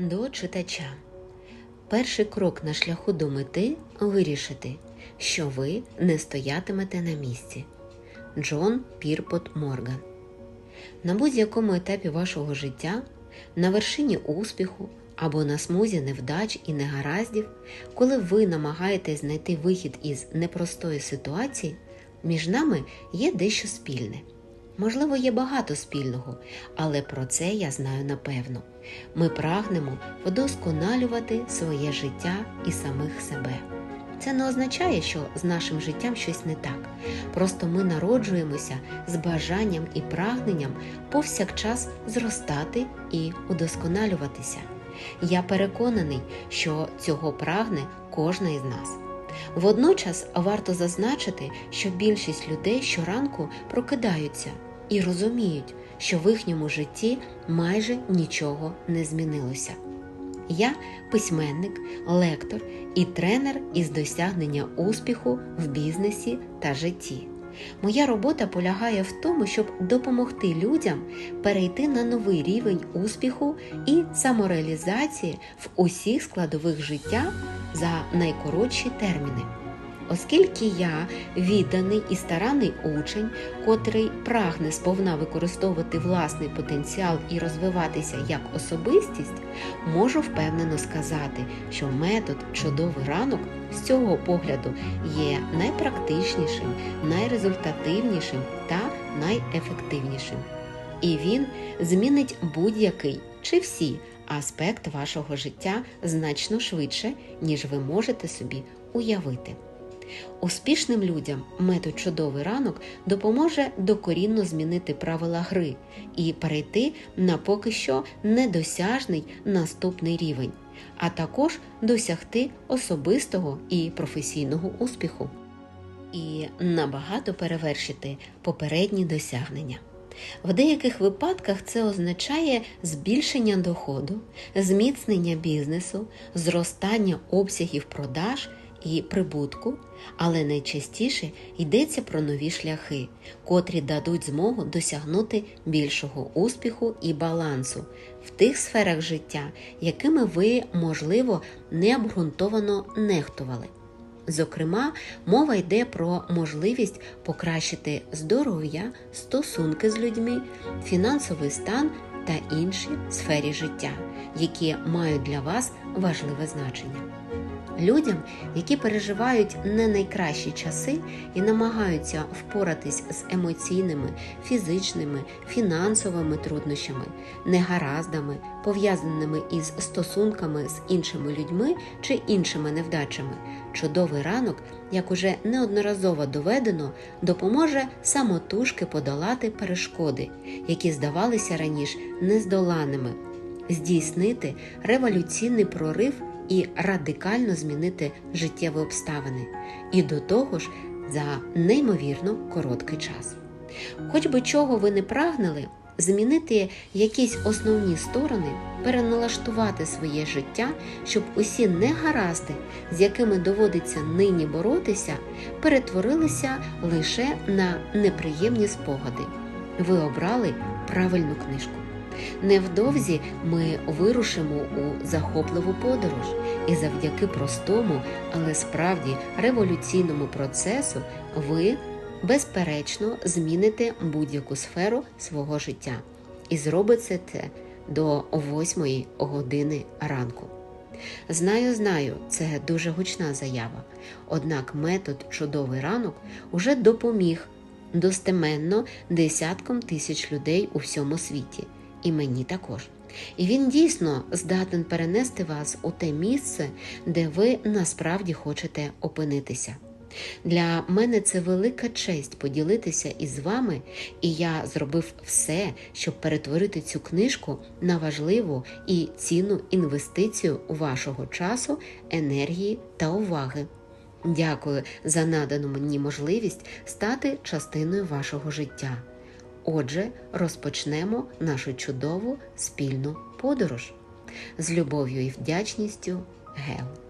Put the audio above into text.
До читача. Перший крок на шляху до мети вирішити, що ви не стоятимете на місці. Джон Пірпот Морган. На будь-якому етапі вашого життя, на вершині успіху або на смузі невдач і негараздів, коли ви намагаєтесь знайти вихід із непростої ситуації, між нами є дещо спільне. Можливо, є багато спільного, але про це я знаю напевно. Ми прагнемо вдосконалювати своє життя і самих себе. Це не означає, що з нашим життям щось не так. Просто ми народжуємося з бажанням і прагненням повсякчас зростати і удосконалюватися. Я переконаний, що цього прагне кожна із нас. Водночас варто зазначити, що більшість людей щоранку прокидаються і розуміють, що в їхньому житті майже нічого не змінилося. Я письменник, лектор і тренер із досягнення успіху в бізнесі та житті. Моя робота полягає в тому, щоб допомогти людям перейти на новий рівень успіху і самореалізації в усіх складових життя за найкоротші терміни. Оскільки я відданий і старанний учень, котрий прагне сповна використовувати власний потенціал і розвиватися як особистість, можу впевнено сказати, що метод чудовий ранок з цього погляду є найпрактичнішим, найрезультативнішим та найефективнішим. І він змінить будь-який чи всі аспект вашого життя значно швидше, ніж ви можете собі уявити. Успішним людям метод чудовий ранок допоможе докорінно змінити правила гри і перейти на поки що недосяжний наступний рівень, а також досягти особистого і професійного успіху і набагато перевершити попередні досягнення. В деяких випадках це означає збільшення доходу, зміцнення бізнесу, зростання обсягів продаж і прибутку, але найчастіше йдеться про нові шляхи, котрі дадуть змогу досягнути більшого успіху і балансу в тих сферах життя, якими ви, можливо, необґрунтовано нехтували. Зокрема, мова йде про можливість покращити здоров'я, стосунки з людьми, фінансовий стан та інші сфері життя, які мають для вас важливе значення. Людям, які переживають не найкращі часи і намагаються впоратись з емоційними, фізичними, фінансовими труднощами, негараздами, пов'язаними із стосунками з іншими людьми чи іншими невдачами, чудовий ранок, як уже неодноразово доведено, допоможе самотужки подолати перешкоди, які здавалися раніше нездоланими, здійснити революційний прорив і радикально змінити життєві обставини, і до того ж за неймовірно короткий час. Хоч би чого ви не прагнули, змінити якісь основні сторони, переналаштувати своє життя, щоб усі негаразди, з якими доводиться нині боротися, перетворилися лише на неприємні спогади. Ви обрали правильну книжку. Невдовзі ми вирушимо у захопливу подорож, і завдяки простому, але справді революційному процесу ви, безперечно, зміните будь-яку сферу свого життя і зробите це до 8 години ранку. Знаю, знаю, це дуже гучна заява. Однак метод чудовий ранок уже допоміг достеменно десяткам тисяч людей у всьому світі і мені також. І він дійсно здатен перенести вас у те місце, де ви насправді хочете опинитися. Для мене це велика честь поділитися із вами, і я зробив все, щоб перетворити цю книжку на важливу і цінну інвестицію вашого часу, енергії та уваги. Дякую за надану мені можливість стати частиною вашого життя. Отже, розпочнемо нашу чудову спільну подорож з любов'ю і вдячністю Гел.